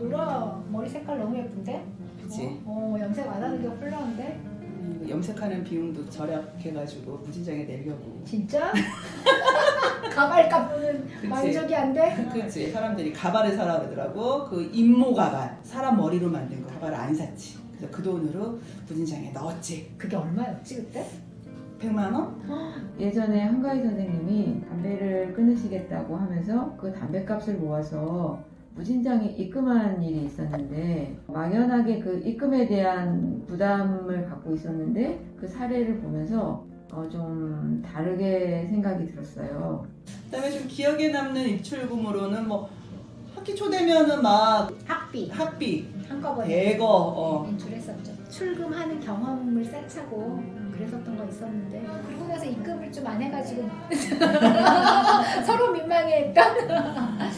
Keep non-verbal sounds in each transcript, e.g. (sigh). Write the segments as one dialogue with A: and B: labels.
A: 정도로 머리 색깔 너무 예쁜데?
B: 그치.
A: 어, 어, 염색 안 하는 게 훌륭한데?
B: 음, 염색하는 비용도 절약해가지고 무진장에 내려고.
A: 진짜? (laughs) 가발 값은
B: 그치.
A: 만족이 안 돼?
B: 그렇지. 사람들이 가발을 사라 그러더라고. 그 인모 가발. 사람 머리로 만든 거 가발을 안 샀지. 그래서 그 돈으로 무진장에 넣었지.
A: 그게 얼마였지 그때?
B: 100만 원? (gasps)
C: 예전에 한가희 선생님이 담배를 끊으시겠다고 하면서 그 담배값을 모아서 무진장에 입금한 일이 있었는데 막연하게 그 입금에 대한 부담을 갖고 있었는데 그 사례를 보면서 어, 좀 다르게 생각이 들었어요.
B: 그다음에 좀 기억에 남는 입출금으로는 뭐 학기 초 되면은 막
A: 학비
B: 학비,
A: 한꺼번에
B: 대거, 어.
A: 인출했었죠. 출금하는 경험을 쌓자고 그랬었던 거 있었는데 그러고 나서 입금을 좀 안 해가지고 (laughs) 서로 민망해했던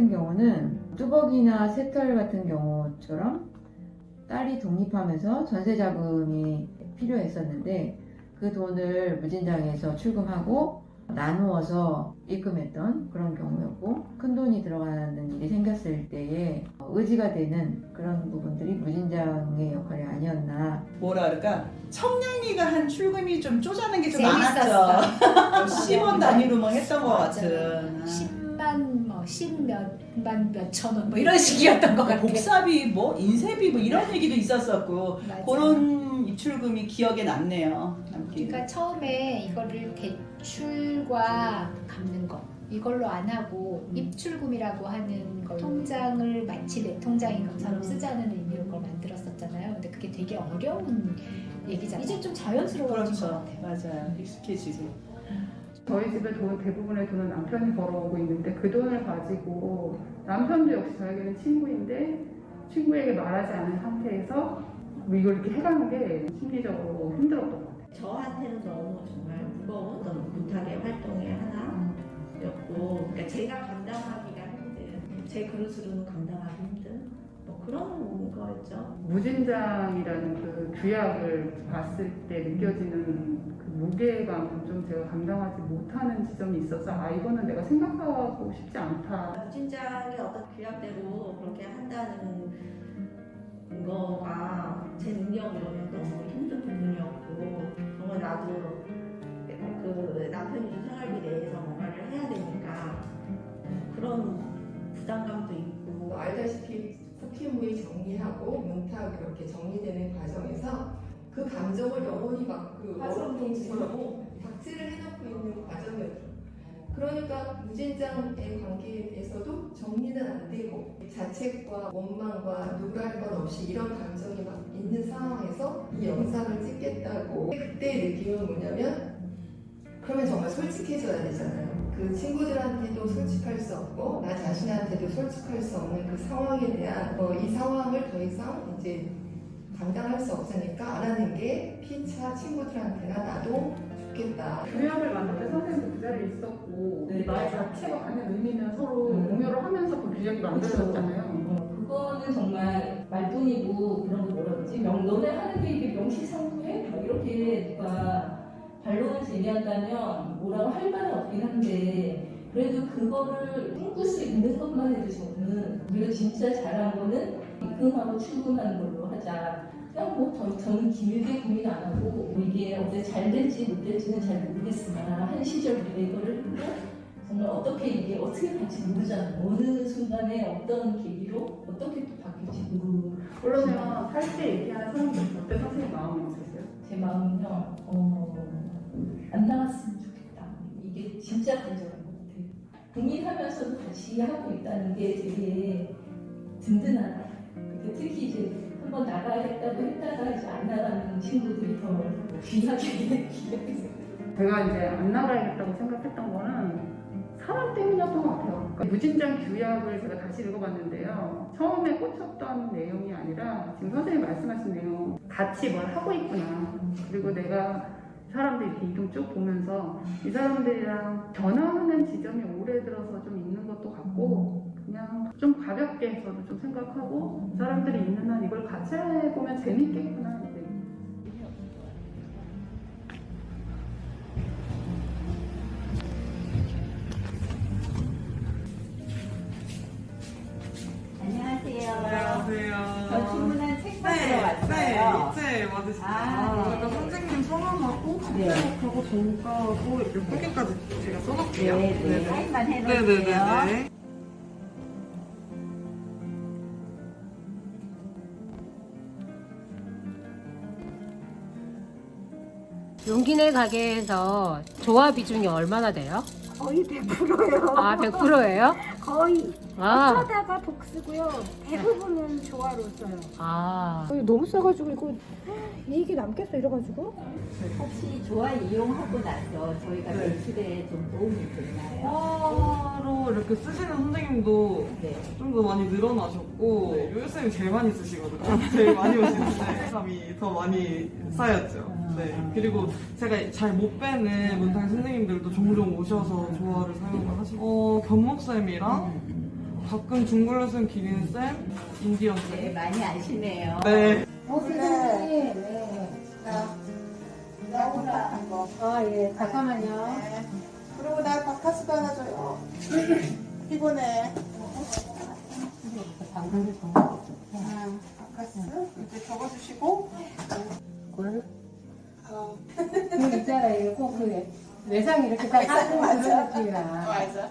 C: 같은 경우는 뚜벅이나 새털 같은 경우처럼 딸이 독립하면서 전세 자금이 필요했었는데 그 돈을 무진장에서 출금하고 나누어서 입금했던 그런 경우였고 큰 돈이 들어가는 일이 생겼을 때에 의지가 되는 그런 부분들이 무진장의 역할이 아니었나
B: 뭐라 그럴까 청량리가 한 출금이 좀 쪼자는 게 좀
A: 재밌었어.
B: 많았죠. (laughs) 10원 단위로 뭐 했던 것. 같은.
A: 10만 뭐 10몇만 몇천 원 뭐 이런 (laughs) 식이었던 것 같아.
B: 복사비 뭐 인쇄비 뭐 이런 얘기도 있었었고
A: 맞아.
B: 그런 입출금이 기억에 남네요. 남기는.
A: 그러니까 처음에 이거를 대출과 갚는 거 이걸로 안 하고
B: 음.
A: 입출금이라고 하는 걸 통장을 마치 내 통장인 것처럼 쓰자는 의미로 그걸 만들었었잖아요. 근데 그게 되게 어려운 얘기잖아요. 이제 좀 자연스러워진 것
B: 그렇죠.
A: 같아요.
B: 맞아요. 익숙해지고.
D: 저희 집에 돈 대부분의 돈은 남편이 벌어오고 있는데 그 돈을 가지고 남편도 역시 저에게는 친구인데 친구에게 말하지 않은 상태에서 뭐 이걸 이렇게 해가는 게 심리적으로 힘들었던 것 같아요.
E: 저한테는 너무 정말 무거운 어떤 부탁의 활동의 하나였고, 그러니까 제가 감당하기가 힘든, 제 그릇으로는 감당하기 힘든 뭐 그런 거였죠.
D: 무진장이라는 그 규약을 봤을 때 느껴지는 그 무게감은 좀 제가 감당하지 못하는 지점이 있어서 아 이거는 내가 생각하고 싶지 않다.
E: 무진장의 어떤 규약대로 그렇게 한다는 거가 제 능력으로는 너무 힘든 부분이었고, 정말 나도 그 남편이 생활비 내에서 뭔가를 해야 되니까 그런 부담감도 있고,
F: 뭐 알다시피 쿠키무이 정리하고 문탁 이렇게 정리되는 과정에서 그 감정을 영원히 막그 화성동지하고 닥치를 해놓고 있는 과정이었죠. 그러니까 무진장의 관계에서도 정리는 안 되고 자책과 원망과 할것 없이 이런 감정이 막 있는 상황에서 이 영상을 찍겠다고 그때 느낌은 뭐냐면 그러면 정말 솔직해져야 되잖아요. 그 친구들한테도 솔직할 수 없고 나 자신한테도 솔직할 수 없는 그 상황에 대한 어, 이 상황을 더 이상 이제 감당할 수 없으니까 안 하는 게 피차 친구들한테나 나도 좋겠다.
D: 규약을 만들 때 선생님도 그 자리에 있었고
B: 네.
D: 나의 자체가 갖는 의미는 서로
G: 음.
D: 공유를 하면서 그 규약이 만들어졌잖아요.
G: 어, 그거는 정말 말뿐이고 그런 거 뭐라 그러지? 명, 너네 하는 게 이게 명시상부해? 막 이렇게 누가 반론을 제기한다면 뭐라고 할 말은 없긴 한데 그래도 그거를 꿈꿀 수 있는 것만 해도 저는 우리가 진짜 잘한 거는 입금하고 출금하는 걸로 하자. 그냥 뭐 더, 저는 길게 고민 안 하고 뭐 이게 어떻게 잘 될지 못 될지는 잘 모르겠으나 한 시절 우리가 이거를 정말 어떻게 이게 어떻게 갈지 모르잖아요. 어느 순간에 어떤 계기로 어떻게 또 바뀔지 모르고
D: 그러면 할 때 얘기하는 사람들 그때 선생님 마음이 어땠어요?
G: 제 마음은요, 어, 안 나갔으면 좋겠다. 이게 진짜 간절한 것 같아요. 고민하면서도 같이 하고 있다는 게 되게 든든하다. 특히 이제 한번 나가야겠다고 했다가 이제 안 나가는 친구들이 더 귀하게 (laughs)
D: 제가 이제 안 나가야겠다고 생각했던 거는 사람 때문이었던 것 같아요. 그러니까 무진장 규약을 제가 다시 읽어봤는데요. 처음에 꽂혔던 내용이 아니라 지금 선생님 말씀하신 내용 같이 뭘 하고 있구나. 그리고 내가 사람들 이렇게 이동 쭉 보면서 이 사람들이랑 변화하는 지점이 올해 들어서 좀 있는 것도 같고 그냥 좀 가볍게 해서도 좀 생각하고 사람들이 있는 한 이걸 같이 해보면 재밌겠구나. 이제
H: 안녕하세요. 안녕하세요.
C: 저 주문한 책
H: 네,
C: 받으러 왔어요.
H: 네, 네, 맞으시죠.
C: 아,
H: 제가 선생님 성함하고
C: 네.
H: 집중하고 종가하고 이렇게 후기까지 제가 써놓을게요.
C: 네, 네. 사인만
H: 네,
C: 해놓을게요.
H: 네, 네, 네.
I: 용기내 가게에서 조화 비중이 얼마나 돼요?
J: 거의 100%예요.
I: 아, 100%예요?
J: 거의
I: 아,
J: 어쩌다가 복수고요. 대부분은 조화로 써요.
I: 아.
J: 너무 싸가지고 이거 이익이 남겠어 이래가지고.
C: 혹시 조화 이용하고 나서 저희가
H: 네.
C: 매출에 좀 도움이 됐나요?
H: 화로 이렇게 쓰시는 선생님도
C: 네.
H: 좀 더 많이 늘어나셨고 요요 쌤이 제일 많이 쓰시거든요. 제일 많이 오시는데 (laughs) 감이 더 많이 쌓였죠. 네. 그리고 제가 잘 못 빼는 문탕 선생님들도 종종 오셔서 조화를 사용을 하시고 어, 견목쌤이랑 가끔 중글러쌤, 기린쌤, 인디언쌤
C: 네, 많이 아시네요.
H: 네.
J: 아 예. 잠깐만요.
K: 그리고 나 바카스도 하나 줘요. (laughs) 피곤해. 아, 바
J: 외상 이렇게 딱 하고
K: 맞아.
J: 그런 느낌이야.
K: 맞아.